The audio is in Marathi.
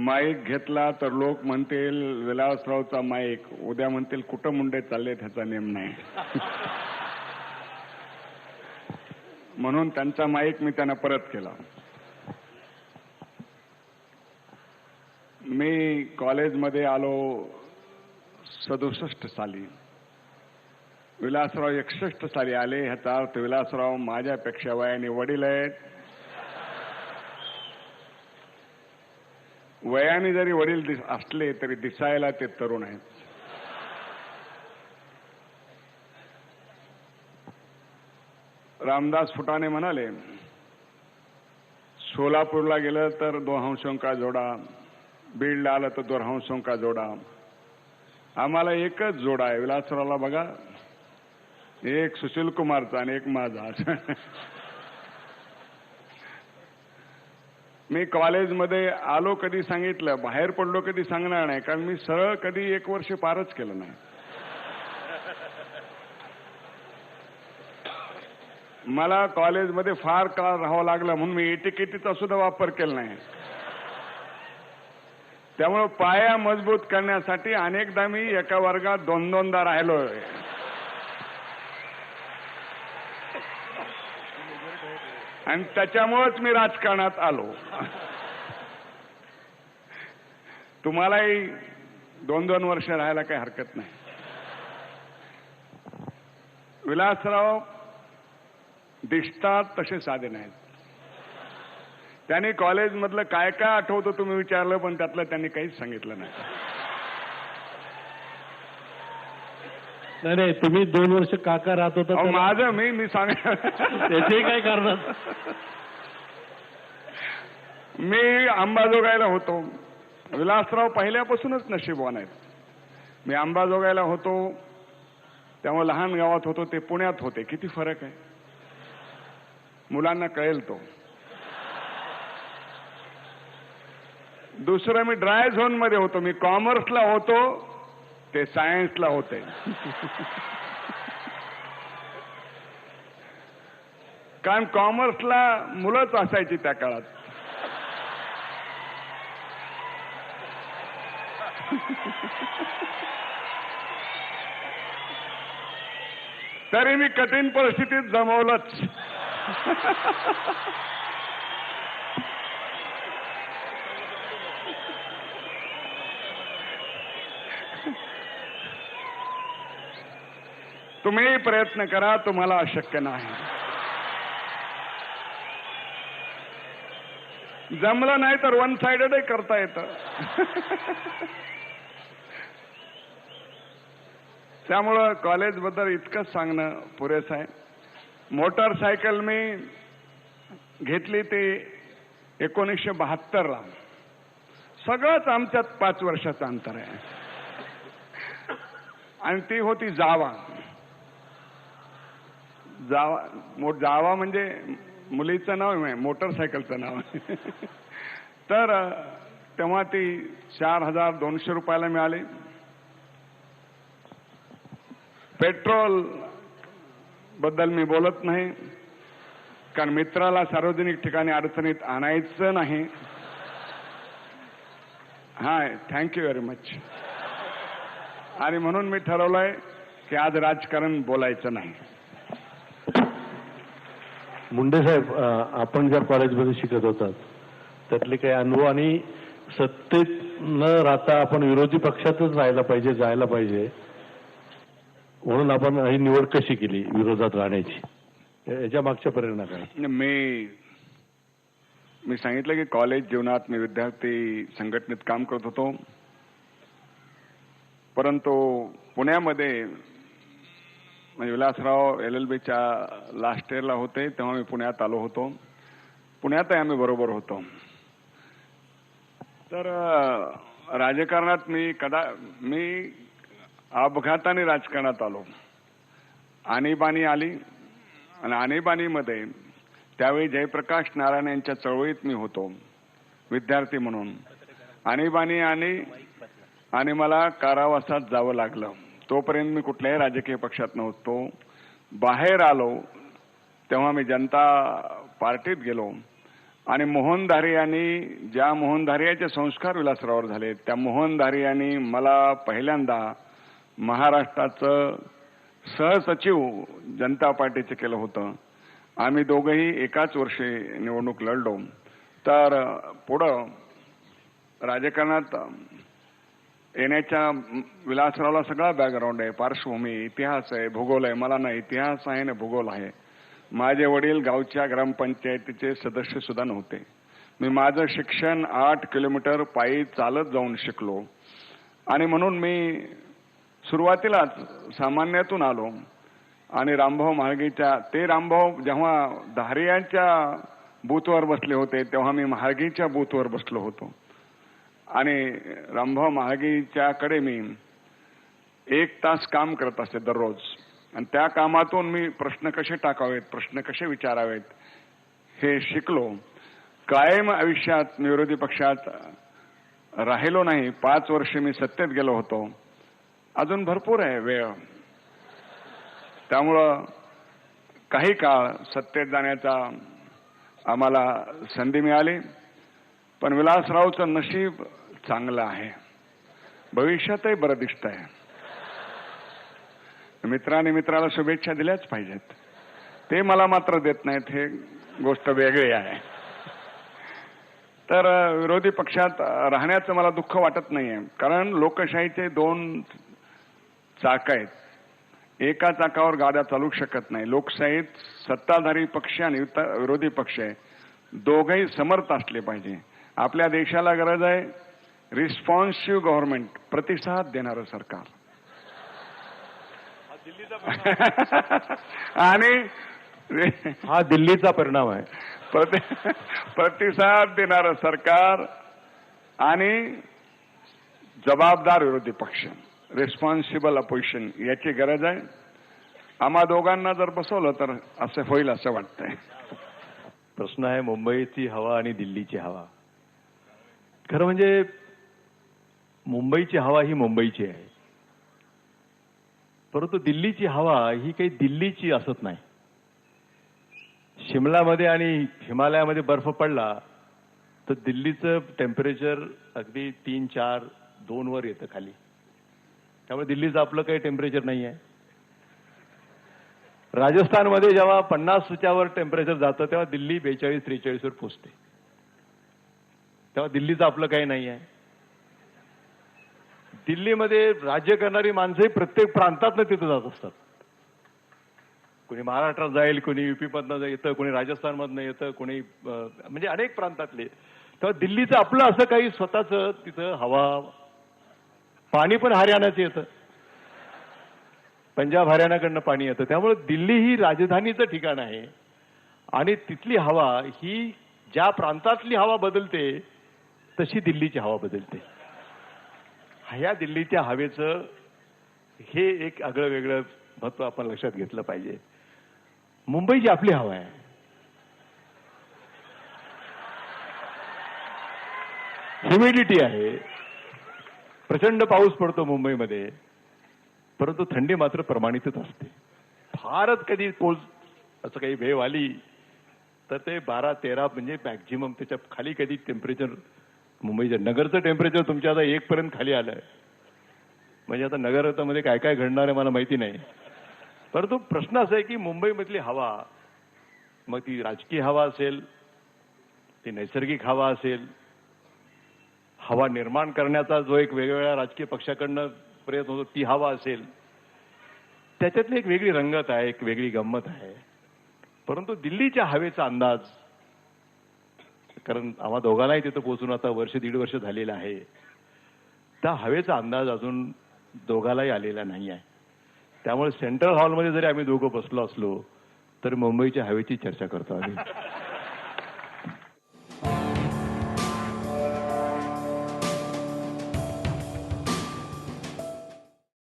माईक घेतला तर लोक म्हणतील विलासरावचा माईक. उद्या म्हणतील कुठं मुंडे चालले त्याचा नेम नाही. म्हणून त्यांचा माईक मी त्यांना परत केला. मी कॉलेजमध्ये आलो सदुसष्ट साली. विलासराव एकसष्ट साली आले ह्याचा अर्थ विलासराव माझ्यापेक्षा वयाने वडील आहेत. वयाने जरी वडील दिस असले तरी दिसायला ते तरुण आहेत. रामदास फुटाणे म्हणाले सोलापूरला गेलं तर दोन का जोडा बीडला आलं तर दोन का जोडा. आम्हाला एकच जोडा आहे विलासरावला बघा. एक सुशील कुमारचा आणि एक माझा. मी कॉलेजमध्ये आलो कधी सांगितलं बाहेर पडलो कधी सांगणार नाही कारण मी सरळ कधी एक वर्ष पारच केलं नाही. मला कॉलेजमध्ये फार काळ राहावं लागलं म्हणून मी एटिकेटीचा सुद्धा वापर केला नाही. त्यामुळं पाया मजबूत करण्यासाठी अनेकदा मी एका वर्गात दोन दोनदा राहिलोय. आणि त्याच्यामुळेच मी राजकारणात आलो. तुम्हालाही दोन दोन वर्ष राहायला काही हरकत नाही. विलासराव दिसतात तसे साधे नाहीत. त्यांनी कॉलेजमधलं काय काय आठवतं तुम्ही विचारलं पण त्यातलं त्यांनी काहीच सांगितलं नाही. नाही नाही तुम्ही दोन वर्ष काका राहत होता अहो, माझं मी मी सांग त्याचे काय कारण? मी अंबाजोगायला होतो. विलासराव पहिल्यापासूनच नशीबवान आहेत. मी अंबाजोगायला होतो. तेव्हा लहान गावात होतो ते पुण्यात होते. किती फरक आहे? मुलांना कळेल तो. दुसरं मी ड्राय झोनमध्ये होतो. मी कॉमर्सला होतो. ते सायन्सला होते. कारण कॉमर्सला मुलंच असायची त्या काळात. तरी मी कठीण परिस्थितीत जमवलंच. तुम्ही प्रयत्न करा तुम्हाला अशक्य नाही. जमलं नाही तर वन साइडेडही करता येतं. त्यामुळं कॉलेजबद्दल इतकंच सांगणं पुरेसं आहे. मोटरसायकल मी घेतली ते एकोणीसशे बहात्तरला सगळंच आमच्यात पाच वर्षाचं अंतर आहे. आणि ती होती जावा. जावा मो जावा म्हणजे मुलीचं नाव आहे मोटरसायकलचं नाव आहे. तर तेव्हा ती चार हजार दोनशे रुपयाला मिळाली. पेट्रोलबद्दल मी बोलत नाही कारण मित्राला सार्वजनिक ठिकाणी अडचणीत आणायचं नाही. हाय थँक्यू व्हेरी मच आणि म्हणून मी ठरवलंय की आज राजकारण बोलायचं नाही. मुंडे साहेब आपण ज्या कॉलेजमध्ये शिकत होतात त्यातले काही अनुभव आणि सत्तेत न राहता आपण विरोधी पक्षातच राहायला पाहिजे जायला पाहिजे म्हणून आपण ही निवड कशी केली विरोधात राहण्याची? याच्या मागच्या प्रेरणा काय? मी मी सांगितलं की कॉलेज जीवनात मी विद्यार्थी संघटनेत काम करत होतो. परंतु पुण्यामध्ये म्हणजे विलासराव एल एल बीच्या लास्ट इयरला होते तेव्हा मी पुण्यात आलो होतो. पुण्यातही आम्ही बरोबर होतो. तर राजकारणात मी कदा मी अपघाताने राजकारणात आलो. आणीबाणी आली. आणि आणीबाणीमध्ये त्यावेळी जयप्रकाश नारायण यांच्या चळवळीत मी होतो. विद्यार्थी म्हणून. आणीबाणी आणि आणि मला कारावासात जावं लागलं. तोपर्यंत मी कुठल्याही राजकीय पक्षात नव्हतो. बाहेर आलो तेव्हा मी जनता पार्टीत गेलो. आणि मोहनधारे यांनी ज्या मोहनधारियाचे संस्कार विलासरावर झाले त्या मोहनधारे यांनी मला पहिल्यांदा महाराष्ट्राचं सहसचिव जनता पार्टीचं केलं होतं. आम्ही दोघंही एकाच वर्षी निवडणूक लढलो. तर पुढं राजकारणात येण्याच्या विलासरावला सगळा बॅकग्राऊंड आहे पार्श्वभूमी इतिहास आहे भूगोल आहे मला ना इतिहास आहे ना भूगोल आहे. माझे वडील गावच्या ग्रामपंचायतीचे सदस्य सुद्धा नव्हते. मी माझं शिक्षण आठ किलोमीटर पायी चालत जाऊन शिकलो. आणि म्हणून मी सुरुवातीलाच सामान्यातून आलो. आणि रामभाऊ महाळगीच्या ते रामभाऊ जेव्हा धारियांच्या बूथवर बसले होते तेव्हा मी महाळगीच्या बूथवर बसलो होतो. आणि रामभाऊ महागीच्याकडे मी एक तास काम करत असते दररोज. आणि त्या कामातून मी प्रश्न कसे टाकावेत प्रश्न कसे विचारावेत हे शिकलो. कायम आयुष्यात विरोधी पक्षात राहिलो नाही. पाच वर्ष मी सत्तेत गेलो होतो. अजून भरपूर आहे वेळ. त्यामुळं काही काळ सत्तेत जाण्याचा आम्हाला संधी मिळाली. पण विलासरावचं नशीब चांगलं आहे. भविष्यातही बरं दिसत आहे मित्राने मित्राला शुभेच्छा दिल्याच पाहिजेत. ते मला मात्र देत नाहीत हे गोष्ट वेगळी आहे. तर विरोधी पक्षात राहण्याचं मला दुःख वाटत नाहीये. कारण लोकशाहीचे दोन चाक आहेत. एका चाकावर गाड्या चालू शकत नाही. लोकशाहीत सत्ताधारी पक्ष आणि विरोधी पक्ष आहे. दोघही समर्थ असले पाहिजे. आपल्या देशाला गरज आहे रिस्पॉन्सिव्ह गव्हर्नमेंट प्रतिसाद देणारं सरकार. आणि हा दिल्लीचा परिणाम आहे. प्रति- प्रतिसाद देणारं सरकार आणि जबाबदार विरोधी पक्ष. रिस्पॉन्सिबल अपोजिशन याची गरज आहे. आम्हा दोघांना जर बसवलं तर असं होईल असं वाटतंय. प्रश्न आहे मुंबईची हवा आणि दिल्लीची हवा. खरं म्हणजे मुंबईची हवा ही मुंबईची आहे. परंतु दिल्लीची हवा ही काही दिल्लीची असत नाही. शिमलामध्ये आणि हिमालयामध्ये बर्फ पडला तर दिल्लीचं टेम्परेचर अगदी तीन चार दोन वर येतं खाली. त्यामुळे दिल्लीचं आपलं काही टेम्परेचर नाही आहे. राजस्थानमध्ये जेव्हा पन्नास सुच्यावर टेम्परेचर जातं तेव्हा दिल्ली बेचाळीस त्रेचाळीस वर पोचते. तेव्हा दिल्लीचं आपलं काही नाही आहे. दिल्लीमध्ये राज्य करणारी माणसंही प्रत्येक प्रांतातनं तिथं जात असतात. कोणी महाराष्ट्रात जाईल कोणी युपी मधनं येतं कोणी राजस्थानमधनं येतं कोणी म्हणजे अनेक प्रांतातले. तेव्हा दिल्लीचं आपलं असं काही स्वतःच तिथं हवा पाणी पण हरियाणाचं येतं. पंजाब हरियाणाकडनं पाणी येतं. त्यामुळे दिल्ली ही राजधानीचं ठिकाण आहे. आणि तिथली हवा ही ज्या प्रांतातली हवा बदलते तशी दिल्लीची हवा बदलते. ह्या दिल्लीच्या हवेचं हे एक आगळं वेगळं महत्त्व आपण लक्षात घेतलं पाहिजे. मुंबईची आपली हवा आहे. ह्युमिडिटी आहे. प्रचंड पाऊस पडतो मुंबईमध्ये. परंतु थंडी मात्र प्रमाणितच असते. फारच कधी कोल असं काही वेव आली तर ते बारा तेरा म्हणजे मॅक्झिमम त्याच्याखाली कधी टेम्परेचर मुंबईचं नगरचं टेम्परेचर तुमच्या आता एकपर्यंत खाली आलंय. म्हणजे आता नगरामध्ये काय काय घडणार आहे मला माहिती नाही. परंतु प्रश्न असा आहे की मुंबईमधली हवा मग ती राजकीय हवा असेल ती नैसर्गिक हवा असेल हवा निर्माण करण्याचा जो एक वेगवेगळ्या राजकीय पक्षाकडनं प्रयत्न होतो ती हवा असेल. त्याच्यातली एक वेगळी रंगत आहे एक वेगळी गंमत आहे. परंतु दिल्लीच्या हवेचा अंदाज कारण आम्हा दोघांनाही तिथं पोहोचून आता वर्ष दीड वर्ष झालेलं आहे. त्या हवेचा अंदाज अजून दोघालाही आलेला नाही आहे. त्यामुळे सेंट्रल हॉलमध्ये जरी आम्ही दोघं बसलो असलो तर मुंबईच्या हवेची चर्चा करतो आम्ही.